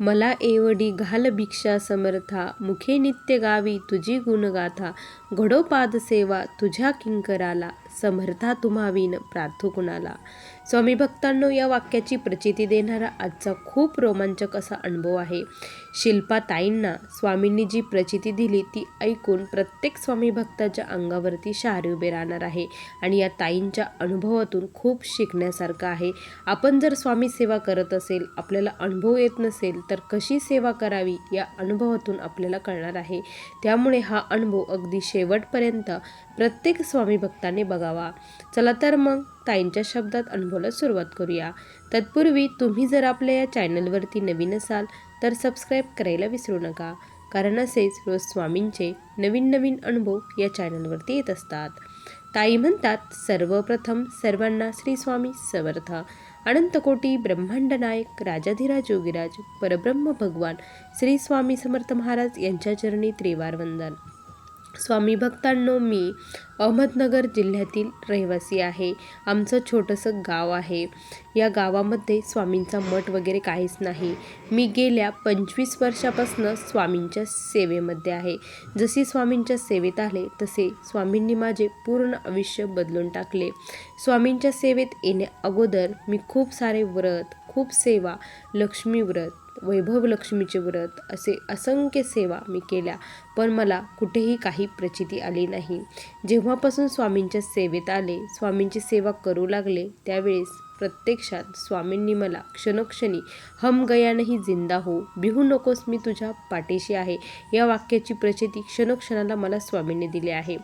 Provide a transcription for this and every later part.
मला एवढी घाल भिक्षा समर्था मुखे नित्य गावी तुझी गुणगाथा घडो पादसेवा तुझ्या किंकराला समर्था तुम्हावीन प्रार्थो कुणाला स्वामी भक्तांनो या वाक्याची प्रचिती देणारा आजचा खूप रोमांचक असा अनुभव आहे. शिल्पा ताईंना स्वामींनी जी प्रचिती दिली ती ऐकून प्रत्येक स्वामी भक्ताच्या अंगावरती शहारे उभे राहणार आहे. आणि या ताईंच्या अनुभवातून खूप शिकण्यासारखं आहे. आपण जर स्वामी सेवा करत असेल आपल्याला अनुभव येत नसेल तर कशी सेवा करावी या अनुभवातून आपल्याला कळणार आहे. त्यामुळे हा अनुभव अगदी शेवटपर्यंत प्रत्येक स्वामी भक्ताने बघावा. चला तर मग ताईंच्या शब्दात अनुभवला सुरुवात करूया. तत्पूर्वी तुम्ही जर आपल्या या चॅनलवरती नवीन असाल तर सबस्क्राईब करायला विसरू नका कारण असेच रोज स्वामींचे नवीन नवीन अनुभव या चॅनलवरती येत असतात. ताई म्हणतात सर्वप्रथम सर्वांना श्री स्वामी समर्थ. अनंतकोटी ब्रह्मांड नायक राजाधिराज योगीराज परब्रह्म भगवान श्री स्वामी समर्थ महाराज यांच्या चरणी त्रिवार वंदन. स्वामी भक्तांनो मी अहमदनगर जिल्ह्यातील रहिवासी आहे. आमचं छोटंसं गाव आहे. या गावामध्ये स्वामींचा मठ वगैरे काहीच नाही. मी गेल्या पंचवीस वर्षापासून स्वामींच्या सेवेमध्ये आहे. जशी स्वामींच्या सेवेत आले तसे स्वामींनी माझे पूर्ण आयुष्य बदलून टाकले. स्वामींच्या सेवेत येण्या अगोदर मी खूप सारे व्रत खूप सेवा लक्ष्मी व्रत वैभव लक्ष्मीचे व्रत असे असंख्य सेवा मी केल्या पण मला कुठेही काही प्रचिती आली नाही. जेव्हापासून स्वामींच्या सेवेत आले स्वामींची सेवा करू लागले त्यावेळेस प्रत्यक्षात स्वामींनी मला क्षणोक्षणी हम गया नाही जिंदा हो बिहू नकोस मी तुझ्या पाठीशी आहे. या वाक्याची प्रचिती क्षणोक्षणाला मला स्वामींनी दिली आहे.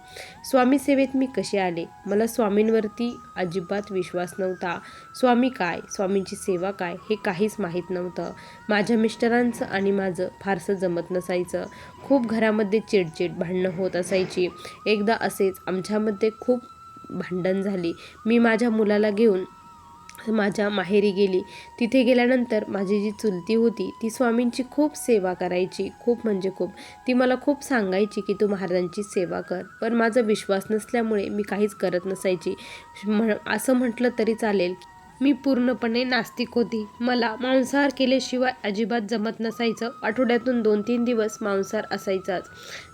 स्वामी सेवेत मी कसे आले? मला स्वामींवरती अजिबात विश्वास नव्हता. स्वामी काय? स्वामींची सेवा काय? हे काहीच माहीत नव्हतं. माझ्या मिस्टरांचं आणि माझं फारसं जमत नसायचं. खूप घरामध्ये चिडचिड भांडणं होत असायची. एकदा असेच आमच्यामध्ये खूप भांडण झाली. मी माझ्या मुलाला घेऊन माझ्या माहेरी गेली. तिथे गेल्यानंतर माझी जी चुलती होती ती स्वामींची खूप सेवा करायची. खूप म्हणजे खूप. ती मला खूप सांगायची की तू महाराजांची सेवा कर. पण माझा विश्वास नसल्यामुळे मी काहीच करत नसायची. म्ह असं म्हटलं तरी चालेल. मी पूर्णपणे नास्तिक होती. मला मांसाहार केल्याशिवाय अजिबात जमत नसायचं. आठवड्यातून दोन तीन दिवस मांसाहार असायचाच.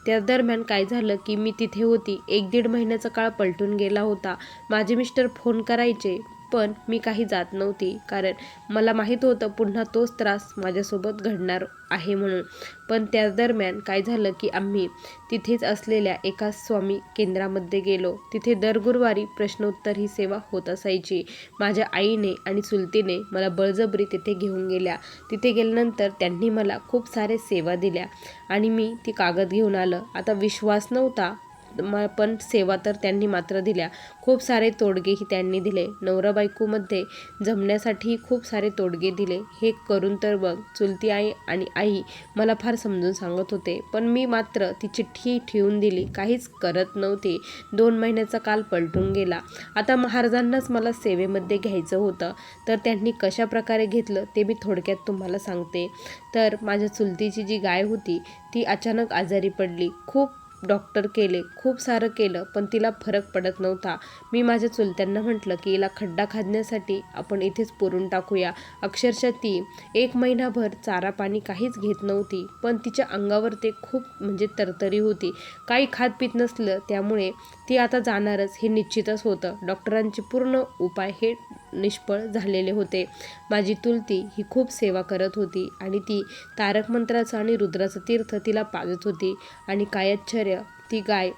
त्या दरम्यान काय झालं की मी तिथे होती. एक दीड महिन्याचा काळ पलटून गेला होता. माझे मिस्टर फोन करायचे. पण मी काही जात नव्हती. कारण मला माहीत होतं पुन्हा तोच त्रास माझ्यासोबत घडणार आहे म्हणून. पण त्या दरम्यान काय झालं की आम्ही तिथेच असलेल्या एका स्वामी केंद्रामध्ये गेलो. तिथे दर गुरुवारी प्रश्नोत्तर ही सेवा होत असायची. माझ्या आईने आणि चुलतीने मला बळजबरी तिथे घेऊन गेल्या. तिथे गेल्यानंतर त्यांनी मला खूप सारे सेवा दिल्या आणि मी ती कागद घेऊन आलं. आता विश्वास नव्हता म पण सेवा तर त्यांनी मात्र दिल्या. खूप सारे तोडगेही त्यांनी दिले. नवरा बायकोमध्ये जमण्यासाठी खूप सारे तोडगे दिले. हे करून तर बघ चुलती आई आणि आई मला फार समजून सांगत होते. पण मी मात्र ती चिठ्ठी ठेवून दिली. काहीच करत नव्हते. दोन महिन्याचा काल पलटून गेला. आता महाराजांनाच मला सेवेमध्ये घ्यायचं होतं. तर त्यांनी कशा प्रकारे घेतलं ते मी थोडक्यात तुम्हाला सांगते. तर माझ्या चुलतीची जी गाय होती ती अचानक आजारी पडली. खूप डॉक्टर केले खूप सारं केलं पण तिला फरक पडत नव्हता. मी माझ्या चुलत्यांना म्हटलं की हिला खड्डा खाजण्यासाठी आपण इथेच पुरून टाकूया. अक्षरशः ती एक महिनाभर चारा पाणी काहीच घेत नव्हती पण तिच्या अंगावर ते खूप म्हणजे तरतरी होती. काही खात पित नसलं त्यामुळे ती आता जाणारच हे निश्चितच होतं. डॉक्टरांचे पूर्ण उपाय हे निष्फळ झालेले होते. माझी तुलती ही खूप सेवा करत होती आणि ती तारक मंत्राचं आणि रुद्राचं तीर्थ तिला पाजत होती आणि कायच्छर्य ती गाय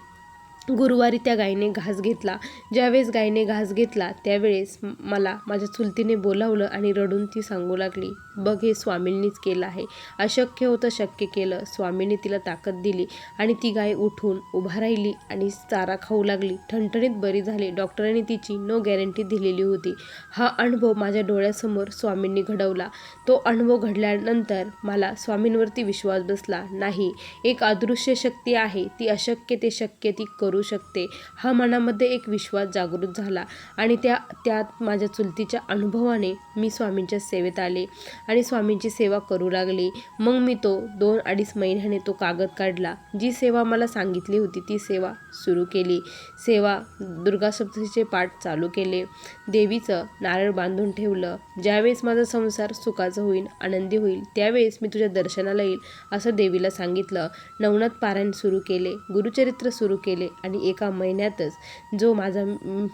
गुरुवारी त्या गायीने घास घेतला. ज्यावेळेस गायीने घास घेतला त्यावेळेस मला माझ्या चुलतीने बोलावलं आणि रडून ती सांगू लागली. बघ हे स्वामींनीच केलं आहे. अशक्य होतं शक्य केलं. स्वामींनी तिला ताकद दिली आणि ती गाय उठून उभा राहिली आणि चारा खाऊ लागली. ठणठणीत बरी झाली. डॉक्टरांनी तिची नो गॅरंटी दिलेली होती. हा अनुभव माझ्या डोळ्यासमोर स्वामींनी घडवला. तो अनुभव घडल्यानंतर मला स्वामींवरती विश्वास बसला. नाही एक अदृश्य शक्ती आहे. ती अशक्य ते शक्य ती करू शकते. हा मनामध्ये एक विश्वास जागृत झाला आणि त्या त्यात माझ्या चुलतीच्या अनुभवाने मी स्वामींच्या सेवेत आले. आणि स्वामींची सेवा करू लागली. मग मी तो दोन अडीच महिन्याने तो कागद काढला. जी सेवा मला सांगितली होती ती सेवा सुरू केली. सेवा दुर्गा सप्तशीचे पाठ चालू केले. देवीचं नारळ बांधून ठेवलं. ज्यावेळेस माझा संसार सुखाचा होईल आनंदी होईल त्यावेळेस मी तुझ्या दर्शनाला येईल असं देवीला सांगितलं. नवनाथ पारायण सुरू केले गुरुचरित्र सुरू केले आणि एका महिन्यातच जो माझा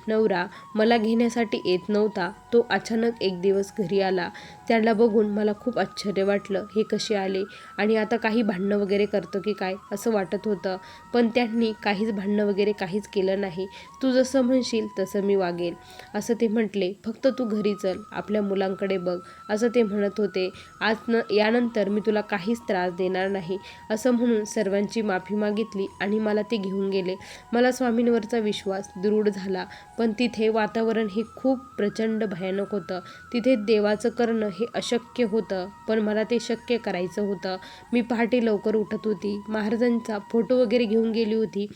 नवरा मला घेण्यासाठी येत नव्हता तो अचानक एक दिवस घरी आला. त्याला बघून मला खूप आश्चर्य वाटलं. हे कसे आले? आणि आता काही भांडणं वगैरे करतो की काय? असं वाटत होतं. पण त्यांनी काहीच भांडणं वगैरे काहीच केलं नाही. तू जसं म्हणशील तसं मी वागेल असं ते म्हटले. फक्त तू घरी चल. आपल्या मुलांकडे बघ. असं ते म्हणत होते. आज न यानंतर मी तुला काहीच त्रास देणार नाही. असं म्हणून सर्वांची माफी मागितली आणि मला ते घेऊन गेले. मला स्वामींवरचा विश्वास दृढ झाला. पण तिथे वातावरण हे खूप प्रचंड भयानक होतं. तिथे देवाचं करणं हे अशक्य होतं पण मला ते शक्य करायचं होतं. मी पहाटे लवकर उठत होती. महाराजांचा फोटो वगैरे घेऊन गेली होती.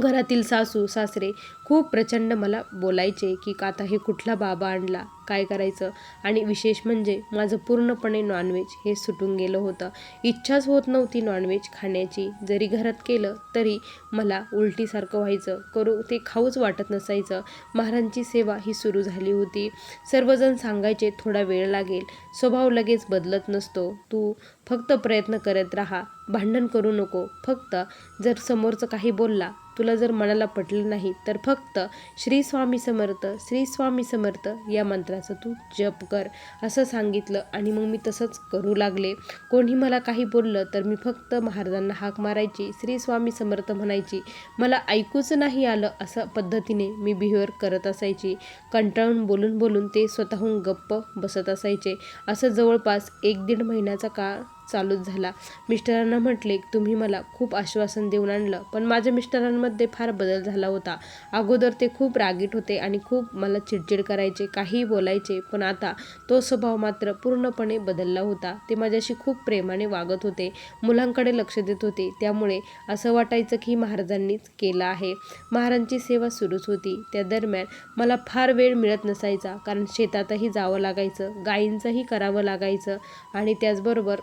घरातील सासू सासरे खूप प्रचंड मला बोलायचे की का आता हे कुठला बाबा आणला? काय करायचं? आणि विशेष म्हणजे माझं पूर्णपणे नॉनव्हेज हे सुटून गेलं होतं. इच्छाच होत नव्हती नॉनव्हेज खाण्याची. जरी घरात केलं तरी मला उलटीसारखं व्हायचं. करू ते खाऊच वाटत नसायचं. महाराजांची सेवा ही सुरू झाली होती. सर्वजण सांगायचे थोडा वेळ लागेल. स्वभाव लगेच बदलत नसतो. तू फक्त प्रयत्न करत राहा. भांडण करू नको. फक्त जर समोरचं काही बोलला तुला जर मनाला पटलं नाही तर फक्त श्री स्वामी समर्थ श्री स्वामी समर्थ या मंत्राचा तू जप कर असं सांगितलं आणि मग मी तसंच करू लागले. कोणी मला काही बोललं तर मी फक्त महाराजांना हाक मारायची श्री स्वामी समर्थ म्हणायची मला ऐकूच नाही आलं असं पद्धतीने मी बिहेवर करत असायची. कंटाळून बोलून बोलून ते स्वतःहून गप्प बसत असायचे. असं जवळपास एक दीड महिन्याचा काळ चालूच झाला. मिस्टरांना म्हटले तुम्ही मला खूप आश्वासन देऊन आणलं पण माझ्या मिस्टरांमध्ये फार बदल झाला होता. अगोदर ते खूप रागीट होते आणि खूप मला चिडचिड करायचे काहीही बोलायचे पण आता तो स्वभाव मात्र पूर्णपणे बदलला होता. ते माझ्याशी खूप प्रेमाने वागत होते मुलांकडे लक्ष देत होते. त्यामुळे असं वाटायचं की महाराजांनीच केलं आहे. महाराजांची सेवा सुरूच होती. त्या दरम्यान मला फार वेळ मिळत नसायचा कारण शेतातही जावं लागायचं गायींचंही करावं लागायचं आणि त्याचबरोबर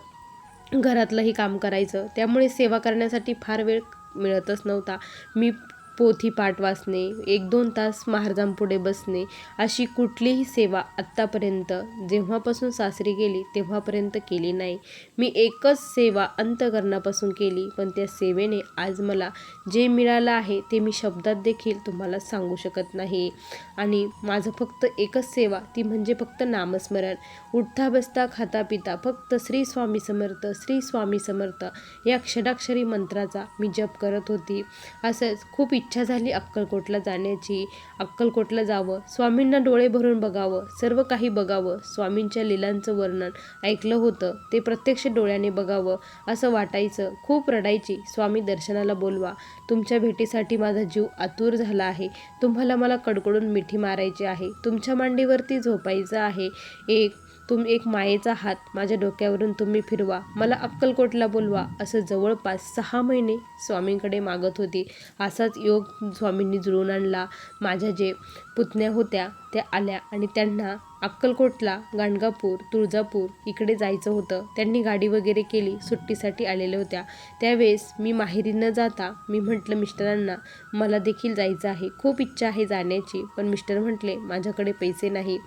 घरातलंही काम करायचं. त्यामुळे सेवा करण्यासाठी फार वेळ मिळतच नव्हता. मी पोथी पाठ वाचणे एक दोन तास महाराजांपुढे बसणे अशी कुठलीही सेवा आत्तापर्यंत जेव्हापासून सासरी गेली तेव्हापर्यंत केली नाही. मी एकच सेवा अंतकरणापासून केली पण त्या सेवेने आज मला जे मिळालं आहे ते मी शब्दात देखील तुम्हाला सांगू शकत नाही. आणि माझं फक्त एकच सेवा ती म्हणजे फक्त नामस्मरण. उठता बसता खाता पिता फक्त श्री स्वामी समर्थ श्री स्वामी समर्थ या क्षणाक्षरी मंत्राचा मी जप करत होती. असंच खूप इच्छा इच्छा झाली अक्कलकोटला जाण्याची अक्कलकोटला जावं. स्वामींना डोळे भरून बघावं सर्व काही बघावं स्वामींच्या लिलांचं वर्णन ऐकलं होतं. ते प्रत्यक्ष डोळ्याने बघावं असं वाटायचं. खूप रडायची. स्वामी दर्शनाला बोलवा तुमच्या भेटीसाठी माझा जीव आतुर झाला आहे. तुम्हाला मला कडकडून मिठी मारायची आहे. तुमच्या मांडीवरती झोपायचं आहे. एक तुम्ही एक मायेचा हात माझ्या डोक्यावरून तुम्ही फिरवा. मला अक्कलकोटला बोलवा असं जवळपास सहा महिने स्वामींकडे मागत होती. असाच योग स्वामींनी जुळून आणला. माझ्या जे पुतण्या होत्या त्या आल्या आणि त्यांना अक्कलकोटला गाणगापूर तुळजापूर इकडे जायचं होतं. त्यांनी गाडी वगैरे केली सुट्टीसाठी आलेल्या होत्या. त्यावेळेस मी माहेरी न जाता मी म्हटलं मिस्टरांना मला देखील जायचं आहे. खूप इच्छा आहे जाण्याची. पण मिस्टर म्हटले माझ्याकडे पैसे नाही.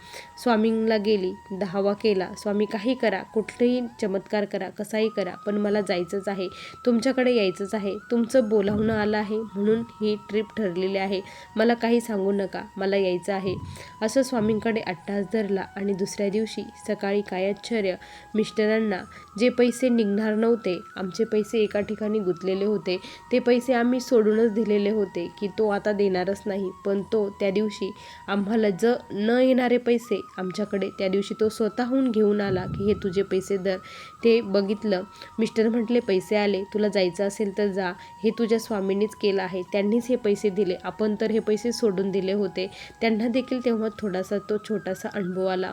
स्वामींला गेली दहावा केला. स्वामी काही करा. कुठलेही चमत्कार करा. कसाही करा. पण मला जायचंच आहे. तुमच्याकडे यायचंच आहे. तुमचं बोलावणं आलं आहे म्हणून ही ट्रिप ठरलेली आहे. मला काही सांगू नका. मला यायचं आहे. असं स्वामींकडे अट्टास धरला आणि दुसऱ्या दिवशी सकाळी कायश्चर्य मिस्टरांना जे पैसे निघणार नव्हते आमचे पैसे एका ठिकाणी गुंतलेले होते. ते पैसे आम्ही सोडूनच दिलेले होते की तो आता देणारच नाही पण तो त्या दिवशी आम्हाला ज न येणारे पैसे आमच्याकडे त्या दिवशी तो स्वतःहून घेऊन आला की हे तुझे पैसे दर. ते बघितलं. मिस्टर म्हटले पैसे आले तुला जायचं असेल तर जा. हे तुझ्या स्वामींनीच केलं आहे. त्यांनीच हे पैसे दिले. आपण तर हे पैसे सोडून दिले होते. त्यांना देखील तेव्हा थोडासा तो छोटासा अनुभव आला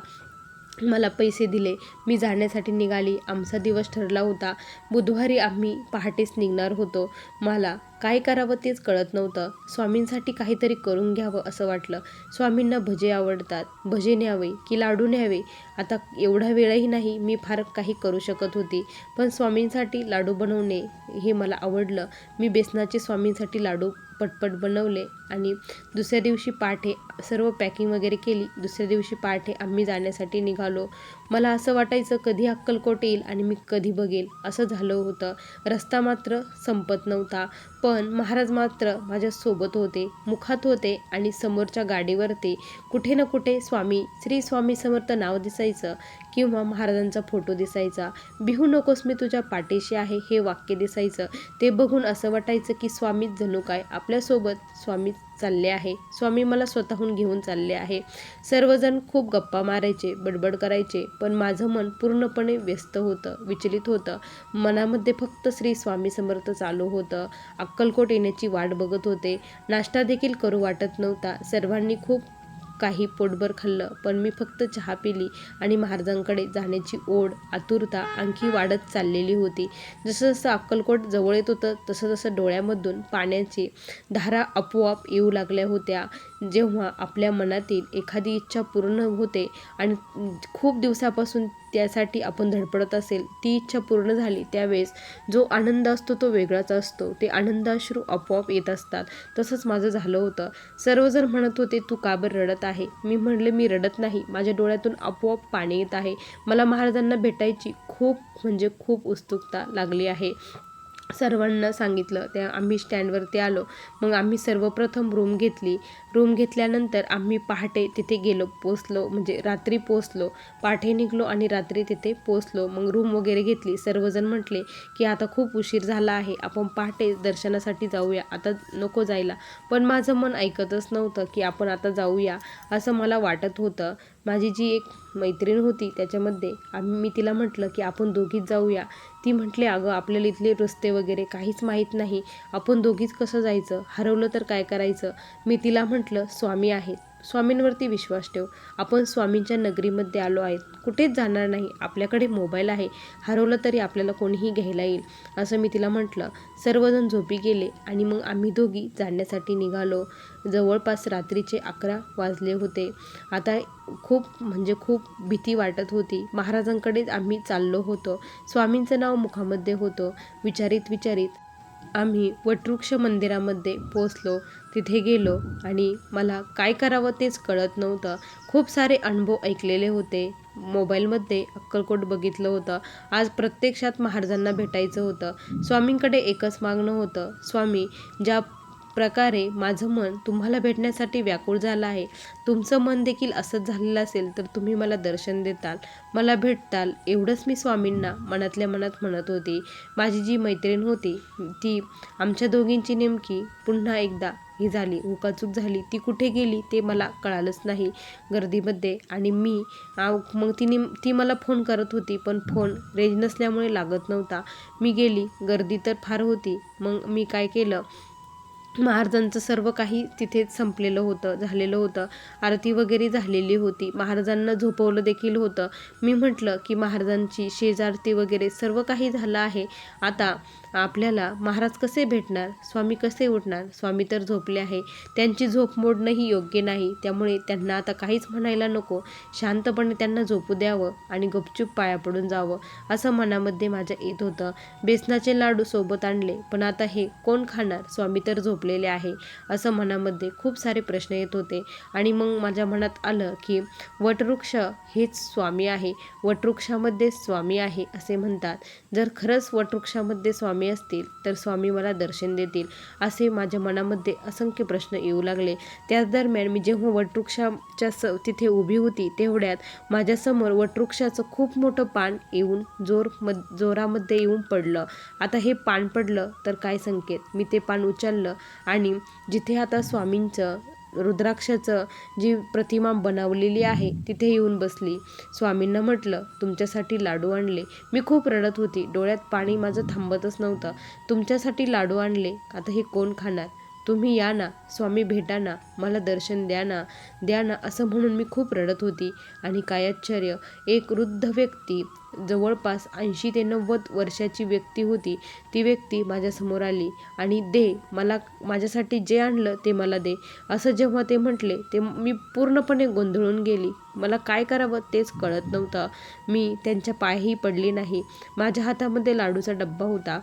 मला पैसे दिले. मी जाण्यासाठी निघाली. आमचा दिवस ठरला होता. बुधवारी आम्ही पहाटेच निघणार होतो. मला काय करावं तेच कळत नव्हतं. स्वामींसाठी काहीतरी करून घ्यावं असं वाटलं. स्वामींना भजे आवडतात. भजे न्यावे की लाडू न्यावे? आता एवढा वेळही नाही. मी फार काही करू शकत होती. पण स्वामींसाठी लाडू बनवणे हे मला आवडलं. मी बेसनाचे स्वामींसाठी लाडू पटपट बनवले आणि दुसऱ्या दिवशी पहाटे सर्व पॅकिंग वगैरे केली. दुसऱ्या दिवशी पहाटे आम्ही जाण्यासाठी निघालो. मला असं वाटायचं कधी अक्कलकोट येईल आणि मी कधी बघेल. असं झालं होतं. रस्ता मात्र संपत नव्हता. पण महाराज मात्र माझ्यासोबत होते. मुखात होते आणि समोरच्या गाडीवरती कुठे ना कुठे स्वामी श्री स्वामी समर्थ नाव दिसायचं किंवा महाराजांचा फोटो दिसायचा. बिहू नकोस मी तुझ्या पाठीशी आहे हे वाक्य दिसायचं. ते बघून असं वाटायचं की स्वामीच जणू काय. आपल्यासोबत स्वामी चालले आहे. स्वामी मला स्वतःहून घेऊन चालले आहे. सर्वजण खूप गप्पा मारायचे बडबड करायचे पण माझं मन पूर्णपणे व्यस्त होतं विचलित होतं. मनामध्ये फक्त श्री स्वामी समर्थ चालू होतं. अक्कलकोट येण्याची वाट बघत होते. नाश्ता देखील करू वाटत नव्हता. सर्वांनी खूप काही पोटभर खाल्लं पण मी फक्त चहा पिली आणि महाराजांकडे जाण्याची ओढ आतुरता आणखी वाढत चाललेली होती. जसं जसं अक्कलकोट जवळ येत होतं तसं तसं डोळ्यामधून पाण्याची धारा आपोआप येऊ लागल्या होत्या. जेव्हा आपल्या मनातील एखादी इच्छा पूर्ण होते आणि खूप दिवसापासून त्यासाठी आपण धडपडत असेल ती इच्छा पूर्ण झाली त्यावेळेस जो आनंद असतो तो वेगळाच असतो. ते आनंदाश्रू आपोआप येत असतात. तसंच माझं झालं होतं. सर्वजण म्हणत होते तू का बरं रडत आहे? मी म्हणले मी रडत नाही. माझ्या डोळ्यातून आपोआप पाणी येत आहे. मला महाराजांना भेटायची खूप म्हणजे खूप उत्सुकता लागली आहे. सर्वांना सांगितलं त्या आम्ही स्टँडवरती आलो. मग आम्ही सर्वप्रथम रूम घेतली. रूम घेतल्यानंतर आम्ही पहाटे तिथे गेलो पोचलो म्हणजे रात्री पोचलो पहाटे निघलो आणि रात्री तिथे पोचलो मग रूम वगैरे घेतली. सर्वजण म्हटले की आता खूप उशीर झाला आहे. आपण पहाटे दर्शनासाठी जाऊया. आता नको जायला. पण माझं मन ऐकतच नव्हतं की आपण आता जाऊया. असं मला वाटत होतं. माझी जी एक मैत्रीण होती त्याच्यामध्ये आम्ही मी तिला म्हटलं की आपण दोघीच जाऊया. ती म्हटली अगं आपल्याला इथले रस्ते वगैरे काहीच माहीत नाही. आपण दोघीच कसं जायचं? हरवलं तर काय करायचं? मी तिला म्हटलं स्वामी आहेत. स्वामींवरती विश्वास ठेव. आपण स्वामींच्या नगरीमध्ये आलो आहेत. कुठेच जाणार नाही. आपल्याकडे मोबाईल आहे. हरवलं तरी आपल्याला कोणीही घ्यायला येईल. असं मी तिला म्हटलं. सर्वजण झोपी गेले आणि मग आम्ही दोघी जाण्यासाठी निघालो. जवळपास रात्रीचे अकरा वाजले होते. आता खूप म्हणजे खूप भीती वाटत होती. महाराजांकडेच आम्ही चाललो होतो. स्वामींचं नाव मुखामध्ये होतं. विचारित विचारित आम्ही वटवृक्ष मंदिरामध्ये पोचलो तिथे गेलो आणि मला काय करावं तेच कळत नव्हतं. खूप सारे अनुभव ऐकलेले होते. मोबाईलमध्ये अक्कलकोट बघितलं होतं. आज प्रत्यक्षात महाराजांना भेटायचं होतं. स्वामींकडे एकच मागणं होतं. स्वामी ज्या प्रकारे माझं मन तुम्हाला भेटण्यासाठी व्याकुळ झालं आहे. तुमचं मन देखील असंच झालेलं असेल तर तुम्ही मला दर्शन देताल मला भेटताल एवढंच मी स्वामींना मनातल्या मनात म्हणत होती. माझी जी मैत्रीण होती ती आमच्या दोघींची नेमकी पुन्हा एकदा ही झाली हुकाचूक झाली. ती कुठे गेली ते मला कळालंच नाही गर्दीमध्ये आणि मी मग तिने ती मला फोन करत होती पण फोन रेंज नसल्यामुळे लागत नव्हता. मी गेली गर्दी तर फार होती. मग मी काय केलं? महाराजांचं सर्व काही तिथेच संपलेलं होतं झालेलं होतं. आरती वगैरे झालेली होती. महाराजांना झोपवलं देखील होतं. मी म्हटलं की महाराजांची शेजारती वगैरे सर्व काही झालं आहे. आता आपल्याला महाराज कसे भेटणार? स्वामी कसे उठणार? स्वामी तर झोपले आहे. त्यांची झोप मोडणंही योग्य नाही. त्यामुळे त्यांना आता काहीच म्हणायला नको. शांतपणे त्यांना झोपू द्यावं आणि गपचूप पाया पडून जावं असं मनामध्ये माझ्या येत होतं. बेसनाचे लाडू सोबत आणले पण आता हे कोण खाणार? स्वामी तर झोपलेले आहे असं मनामध्ये खूप सारे प्रश्न येत होते. आणि मग माझ्या मनात आलं की वटवृक्ष हेच स्वामी आहे. वटवृक्षामध्ये स्वामी आहे असे म्हणतात. जर खरंच वटवृक्षामध्ये स्वामी स्वामी असतील तर स्वामी मला दर्शन देतील असे माझ्या मनामध्ये असंख्य प्रश्न येऊ लागले. त्याच दरम्यान मी जेव्हा वटवृक्षाच्या स तिथे उभी होती तेवढ्यात माझ्यासमोर वटवृक्षाचं खूप मोठं पान येऊन जोर मद जोरामध्ये येऊन पडलं. आता हे पान पडलं तर काय संकेत? मी ते पान उचललं आणि जिथे आता स्वामींचं रुद्राक्षाचं जी प्रतिमा बनवलेली आहे तिथे येऊन बसली. स्वामींना म्हटलं तुमच्यासाठी लाडू आणले. मी खूप रडत होती. डोळ्यात पाणी माझं थांबतच नव्हतं. तुमच्यासाठी लाडू आणले? आता हे कोण खाणार? तुम्ही या ना स्वामी भेटा ना मला दर्शन द्या ना द्या ना असं म्हणून मी खूप रडत होती. आणि काय आश्चर्य एक वृद्ध व्यक्ती जवळपास ऐंशी ते नव्वद वर्षाची व्यक्ती होती. ती व्यक्ती माझ्यासमोर आली आणि दे मला माझ्यासाठी जे आणलं ते मला दे. असं जेव्हा ते म्हटले ते मी पूर्णपणे गोंधळून गेली. मला काय करावं तेच कळत नव्हतं. मी त्यांच्या पायही पडली नाही. माझ्या हातामध्ये लाडूचा डब्बा होता.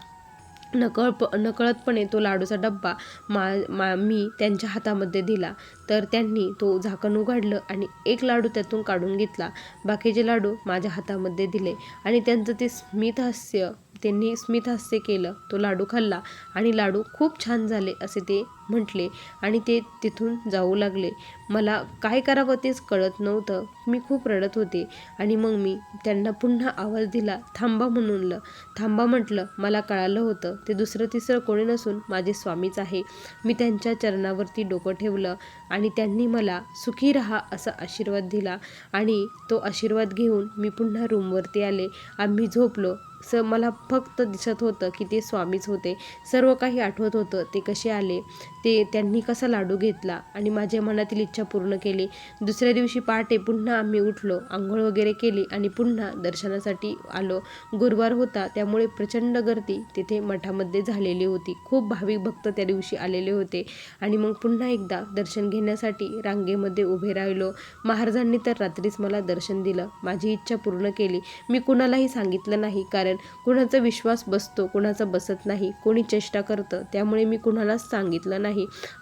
नकळप नकळतपणे तो लाडूचा डब्बा मा मा मी त्यांच्या हातामध्ये दिला. तर त्यांनी तो झाकण उघडलं आणि एक लाडू त्यातून काढून घेतला. बाकीचे लाडू माझ्या हातामध्ये दिले आणि त्यांचं ते स्मितहास्य त्यांनी स्मितहास्य केलं तो लाडू खाल्ला आणि लाडू खूप छान झाले असे ते म्हटले आणि ते तिथून जाऊ लागले. मला काय करावं तेच कळत नव्हतं. मी खूप रडत होते आणि मग मी त्यांना पुन्हा आवाज दिला थांबा म्हणूनलं थांबा म्हटलं मला कळालं होतं. ते दुसरं तिसरं कोणी नसून माझे स्वामीच आहे. मी त्यांच्या चरणावरती डोकं ठेवलं आणि त्यांनी मला सुखी राहा असा आशीर्वाद दिला आणि तो आशीर्वाद घेऊन मी पुन्हा रूमवरती आले. आम्ही झोपलो. स मला फक्त दिसत होतं की ते स्वामीच होते. सर्व काही आठवत होतं. ते कसे आले? ते त्यांनी कसा लाडू घेतला आणि माझ्या मनातील इच्छा पूर्ण केली. दुसऱ्या दिवशी पहाटे पुन्हा आम्ही उठलो आंघोळ वगैरे केली आणि पुन्हा दर्शनासाठी आलो. गुरुवार होता त्यामुळे प्रचंड गर्दी तिथे मठामध्ये झालेली होती. खूप भाविक भक्त त्या दिवशी आलेले होते आणि मग पुन्हा एकदा दर्शन घेण्यासाठी रांगेमध्ये उभे राहिलो. महाराजांनी तर रात्रीच मला दर्शन दिलं माझी इच्छा पूर्ण केली. मी कुणालाही सांगितलं नाही कारण कुणाचा विश्वास बसतो कुणाचा बसत नाही कोणी चेष्टा करतं त्यामुळे मी कुणालाच सांगितलं नाही.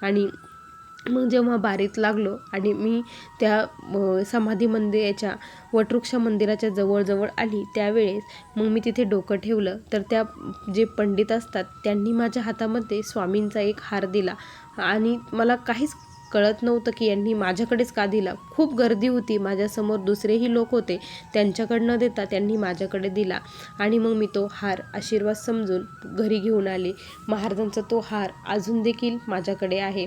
आणि मग जेव्हा बारीत लागलो आणि मी त्या समाधी मंदिराच्या वटवृक्ष मंदिराच्या जवळजवळ आली त्यावेळेस मग मी तिथे डोकं ठेवलं. तर त्या जे पंडित असतात त्यांनी माझ्या हातामध्ये स्वामींचा एक हार दिला. आणि मला काहीच कळत नव्हतं की यांनी माझ्याकडेच का दिला. खूप गर्दी होती. माझ्यासमोर दुसरेही लोक होते. त्यांच्याकडनं देता त्यांनी माझ्याकडे दिला. आणि मग मी तो हार आशीर्वाद समजून घरी घेऊन आले. महाराजांचा तो हार अजून देखील माझ्याकडे आहे.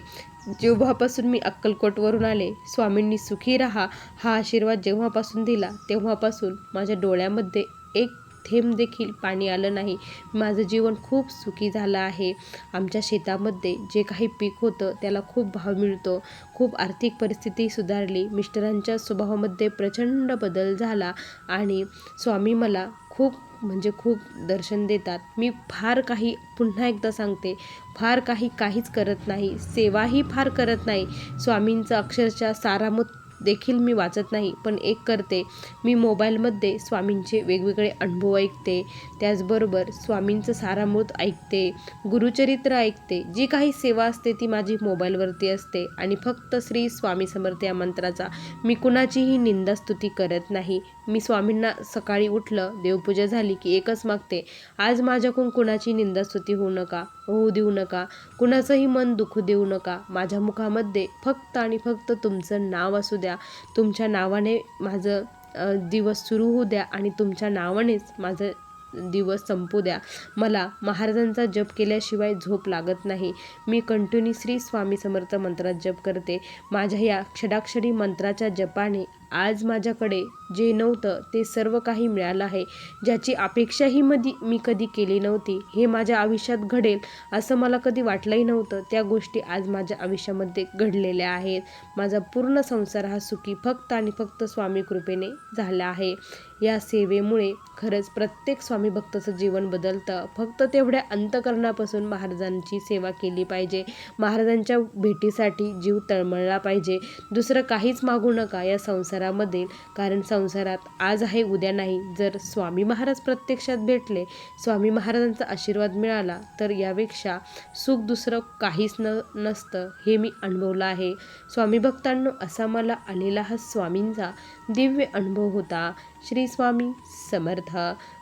जेव्हापासून मी अक्कलकोटवरून आले स्वामींनी सुखी राहा. हा आशीर्वाद जेव्हापासून दिला तेव्हापासून माझ्या डोळ्यामध्ये एक थेंब देखील पाणी आलं नाही. माझं जीवन खूप सुखी झालं आहे. आमच्या शेतामध्ये जे काही पीक होतं त्याला खूप भाव मिळतो. खूप आर्थिक परिस्थिती सुधारली. मिस्टरांच्या स्वभावामध्ये प्रचंड बदल झाला आणि स्वामी मला खूप म्हणजे खूप दर्शन देतात. मी फार काही पुन्हा एकदा सांगते. फार काही काहीच करत नाही. सेवाही फार करत नाही. स्वामींचं अक्षरशः सारामत देखील मी वाचत नाही पण एक करते. मी मोबाईलमध्ये स्वामींचे वेगवेगळे अनुभव ऐकते. त्याचबरोबर स्वामींचं सारामृत ऐकते गुरुचरित्र ऐकते. जी काही सेवा असते ती माझी मोबाईलवरती असते आणि फक्त श्री स्वामी समर्थ या मंत्राचा मी कुणाचीही निंदास्तुती करत नाही. मी स्वामींना सकाळी उठलं देवपूजा झाली की एकच मागते आज माझ्याकडून कुणाची निंदास्तुती होऊ नका होऊ देऊ नका कुणाचंही मन दुखू देऊ नका माझ्या मुखामध्ये फक्त आणि फक्त तुमचं नाव असू द्या तुमच्या नावाने माझं दिवस सुरू होऊ द्या आणि तुमच्या नावानेच माझं दिवस संपू द्या. मला महाराजांचा जप केल्याशिवाय झोप लागत नाही. मी कंटिन्यू श्री स्वामी समर्थ मंत्रात जप करते. माझ्या या क्षडाक्षरी मंत्राच्या जपाने आज माझ्याकडे जे नव्हतं ते सर्व काही मिळालं आहे. ज्याची अपेक्षाही मधी मी कधी केली नव्हती हे माझ्या आयुष्यात घडेल असं मला कधी वाटलंही नव्हतं. त्या गोष्टी आज माझ्या आयुष्यामध्ये घडलेल्या आहेत. माझा पूर्ण संसार हा सुखी फक्त आणि फक्त स्वामी कृपेने झाला आहे. या सेवेमुळे खरंच प्रत्येक स्वामी भक्ताचं जीवन बदलतं. फक्त तेवढ्या अंतकरणापासून महाराजांची सेवा केली पाहिजे. महाराजांच्या भेटीसाठी जीव तळमळला पाहिजे. दुसरं काहीच मागू नका. या संसार संसारामध्ये कारण संसारात आज आहे उद्या नाही. जर स्वामी महाराज प्रत्यक्षात भेटले स्वामी महाराजांचा आशीर्वाद मिळाला तर यापेक्षा सुख दुसरं काहीच न नसतं हे मी अनुभवलं आहे. स्वामी भक्तांनो असा मला आलेला हा स्वामींचा दिव्य अनुभव होता. श्री स्वामी समर्थ.